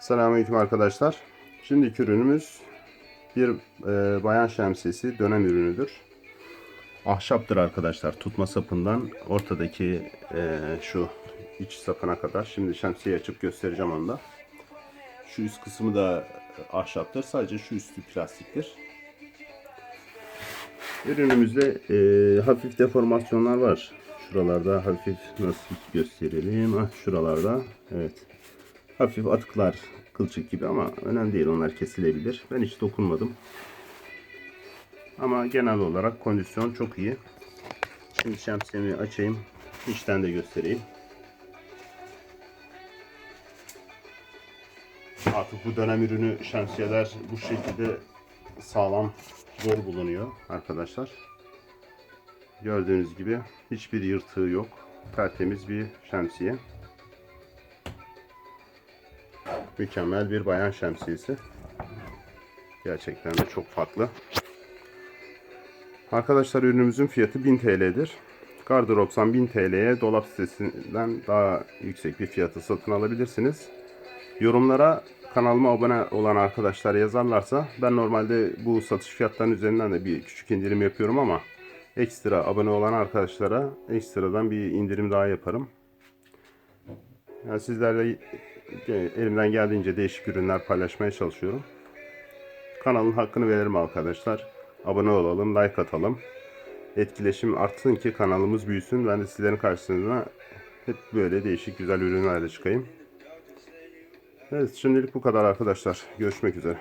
Selamünaleyküm arkadaşlar. Şimdiki ürünümüz bir e, bayan şemsiyesi dönem ürünüdür. Ahşaptır arkadaşlar. Tutma sapından ortadaki e, şu iç sapına kadar. Şimdi şemsiyeyi açıp göstereceğim onu da. Şu üst kısmı da ahşaptır. Sadece şu üstü plastiktir. Ürünümüzde e, hafif deformasyonlar var. Şuralarda hafif nasıl gösterelim? Ah, şuralarda. Evet. Hafif atıklar kılçık gibi ama önemli değil. Onlar kesilebilir. Ben hiç dokunmadım. Ama genel olarak kondisyon çok iyi. Şimdi şemsiyemi açayım. İçten de göstereyim. Artık bu dönem ürünü şemsiyeler bu şekilde sağlam zor bulunuyor arkadaşlar. Gördüğünüz gibi hiçbir yırtığı yok. Tertemiz bir şemsiye. Mükemmel bir bayan şemsiyesi. Gerçekten de çok farklı. Arkadaşlar ürünümüzün fiyatı 1000 TL'dir. Gardıropsan 1000 TL'ye dolap sitesinden daha yüksek bir fiyatı satın alabilirsiniz. Yorumlara kanalıma abone olan arkadaşlar yazarlarsa ben normalde bu satış fiyatlarının üzerinden de bir küçük indirim yapıyorum ama ekstra abone olan arkadaşlara ekstradan bir indirim daha yaparım. Yani sizlerle elimden geldiğince değişik ürünler paylaşmaya çalışıyorum. Kanalın hakkını verelim arkadaşlar. Abone olalım, like atalım. Etkileşim artsın ki kanalımız büyüsün. Ben de sizlerin karşısına hep böyle değişik güzel ürünlerle çıkayım. Evet şimdilik bu kadar arkadaşlar. Görüşmek üzere.